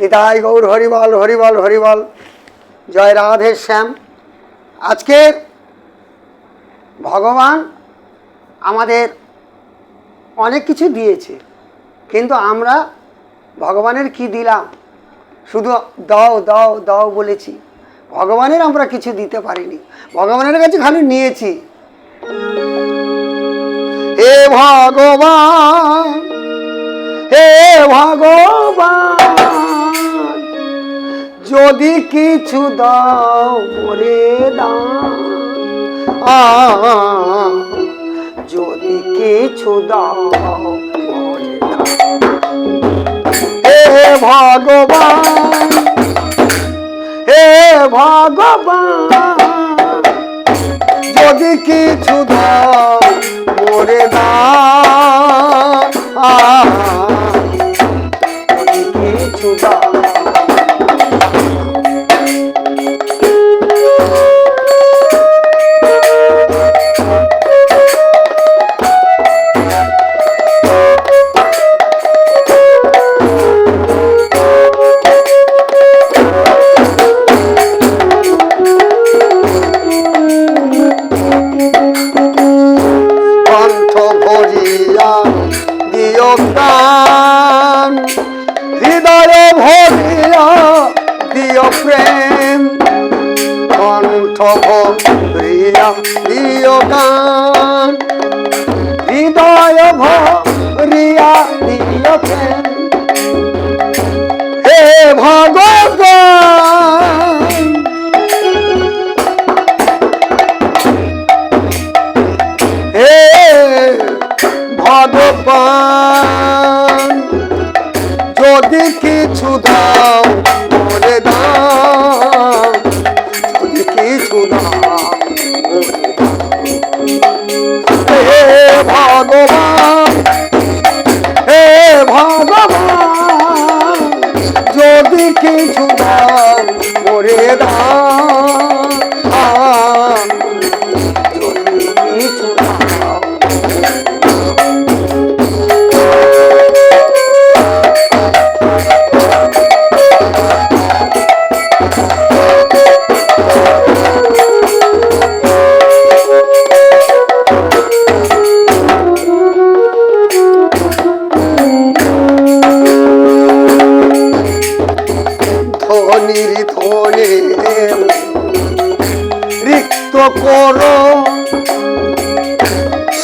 নিতাই গৌর হরিবল হরিবল হরিবল। জয় রাধে শ্যাম। আজকে ভগবান আমাদের অনেক কিছু দিয়েছে, কিন্তু আমরা ভগবানের কি দিলাম? শুধু দাও দাও দাও বলেছি। ভগবানের আমরা কিছু দিতে পারিনি। ভগবানের কাছে খালি নিয়েছি। হে ভগবান হে ভগবান। যদি কিছু দাও মরে দাও। যদি কিছু দাও হে ভগবান হে ভগবান, যদি কিছু দাও মরে দাও। হৃদয় ভরিয়া দিও প্রেম, কণ্ঠ ভরিয়া দিও গান। হৃদয় ভরিয়া দিও প্রেম। হে ভগবান! হে ভগবান! কিছু দাও মরে দাও। কিছু দাও। হে ভগবান হে ভগবান যদি কিছু দাও দাও। ধনে রিক্ত করো।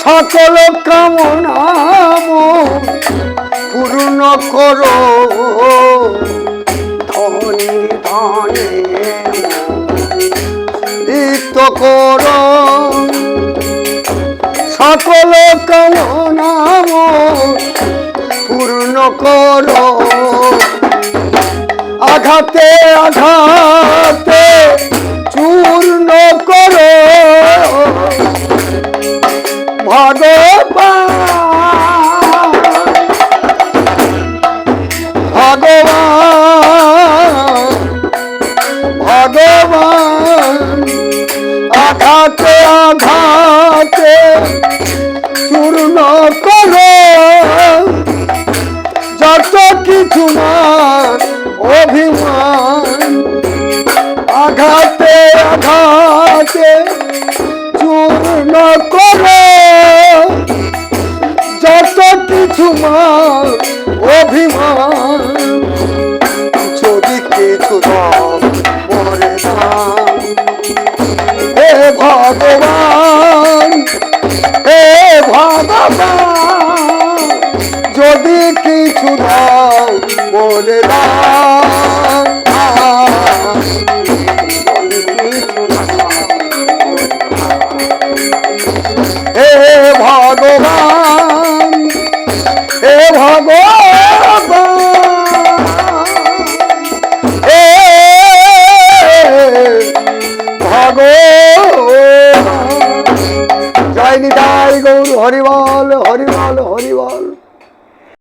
সকল কামনা পূর্ণ করো। করো। সকল কামনা পূর্ণ করো। আঘাতে আঘাতে চূর্ণ করো। ভগবান ভগবান ভগবান, আঘাতে আঘাতে চূর্ণ করো। যত কিছু মান অভিমান আঘাতে চূর্ণ করে। যত কিছু মান অভিমান, যদি কিছু মরে হে ভগবান হে ভগবান, যদি কিছু দাও বলে দাও ভগবান। এ জয় নিতাই গৌর হরিবল হরিবল হরিবল।